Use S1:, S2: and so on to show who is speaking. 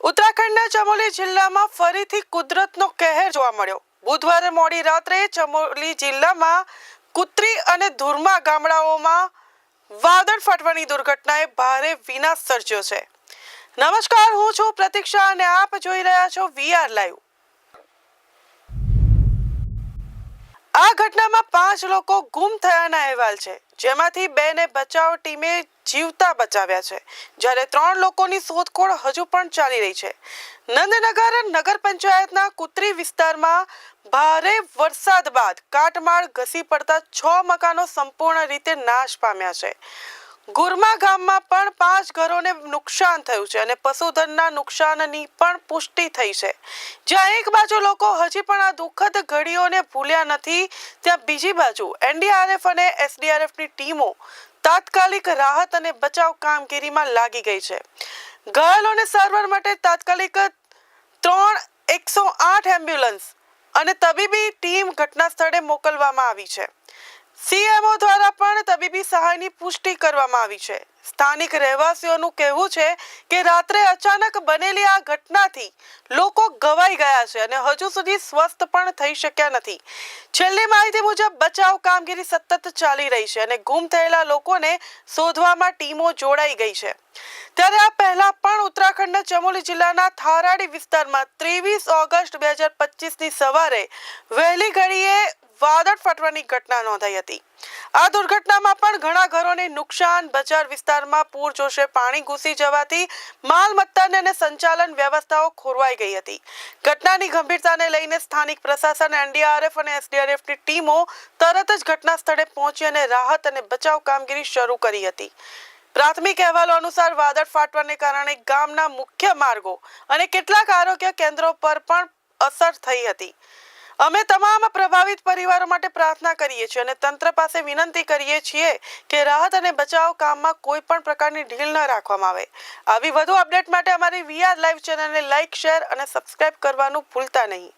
S1: ઉત્તરાખંડના ચમોલી જિલ્લામાં ફરીથી કુદરતનો કહેર જોવા મળ્યો. બુધવારે મોડી રાત્રે ચમોલી જિલ્લામાં કુત્રી અને ધુરમા ગામડાઓમાં વાદળ ફાટવાની દુર્ઘટનાએ ભારે વિનાશ સર્જ્યો છે. નમસ્કાર, હું છું પ્રતીક્ષા અને આપ જોઈ રહ્યા છો વીઆર લાઈવ. આ ઘટનામાં પાંચ લોકો ગુમ થયાના અહેવાલ છે. જેમાંથી બેને બચાવ ટીમે જીવતા બચાવ્યા છે. જ્યારે ત્રણ લોકોની શોધખોળ હજુ પણ ચાલી રહી છે. નંદનગર નગર પંચાયતના કુત્રી વિસ્તારમાં ભારે વરસાદ બાદ કાટમાળ ઘસી પડતા છ મકાનો સંપૂર્ણ રીતે નાશ પામ્યા છે. ગુરમા ગામમાં પણ પાંચ ઘરોને નુકસાન થયું છે અને પશુધનના નુકસાનની પણ પુષ્ટિ થઈ છે. જ્યાં એક બાજુ લોકો હજી પણ આ દુઃખદ ઘડીઓને ભૂલ્યા નથી, ત્યાં બીજી બાજુ એનડીઆરએફ અને એસડીઆરએફની ટીમો તાત્કાલિક રાહત અને બચાવ કામગીરીમાં લાગી ગઈ છે. ઘાયલોને સારવાર માટે તાત્કાલિક ત્રણ એકસો આઠ એમ્બ્યુલન્સ અને તબીબી ટીમ ઘટના સ્થળે મોકલવામાં આવી છે. સીએમઓ દ્વારા પણ તબીબી સહાયની પુષ્ટિ કરવામાં આવી છે. સ્થાનિક રહેવાસીઓનું કહેવું છે કે રાત્રે અચાનક બનેલી આ ઘટનાથી લોકો ગવાઈ ગયા છે અને હજુ સુધી સ્વસ્થ પણ થઈ શક્યા નથી. છેલ્લી માહિતી મુજબ બચાવ કામગીરી સતત ચાલી રહી છે અને ગુમ થયેલા લોકોને શોધવામાં ટીમો જોડાઈ ગઈ છે. ત્યારે આ પહેલા પણ ઉત્તરાખંડના ચમોલી જિલ્લાના થારાડી વિસ્તારમાં ત્રેવીસ ઓગસ્ટ બે હજાર પચીસની સવારે વહેલી ઘડીએ વાદળ ફાટવાની ઘટના નોંધાઈ હતી. આ દુર્ઘટનામાં પણ ઘણા ઘરોને નુકસાન, બજાર વિસ્તારમાં પૂરજોશે પાણી ઘૂસી જવાથી માલ મત્તાને અને સંચાલન વ્યવસ્થાઓ ખોરવાઈ ગઈ હતી. ઘટનાની ગંભીરતાને લઈને સ્થાનિક પ્રશાસન, એનડીઆરએફ અને એસડીઆરએફની ટીમો તરત જ ઘટના સ્થળે પહોંચી અને રાહત અને બચાવ કામગીરી શરૂ કરી હતી. પ્રાથમિક અહેવાલો અનુસાર વાદળ ફાટવાને કારણે ગામના મુખ્ય માર્ગો અને કેટલાક આરોગ્ય કેન્દ્રો પર પણ અસર થઈ હતી. અમે તમામ પ્રભાવિત પરિવારો માટે પ્રાર્થના કરીએ છીએ અને તંત્ર પાસે વિનંતી કરીએ છીએ કે રાહત અને બચાવ કામમાં કોઈ પણ પ્રકારની ઢીલ ન રાખવામાં આવે. આવી વધુ અપડેટ માટે અમારી વીઆર લાઈવ ચેનલને લાઈક, શેર અને સબસ્ક્રાઇબ કરવાનું ભૂલતા નહીં.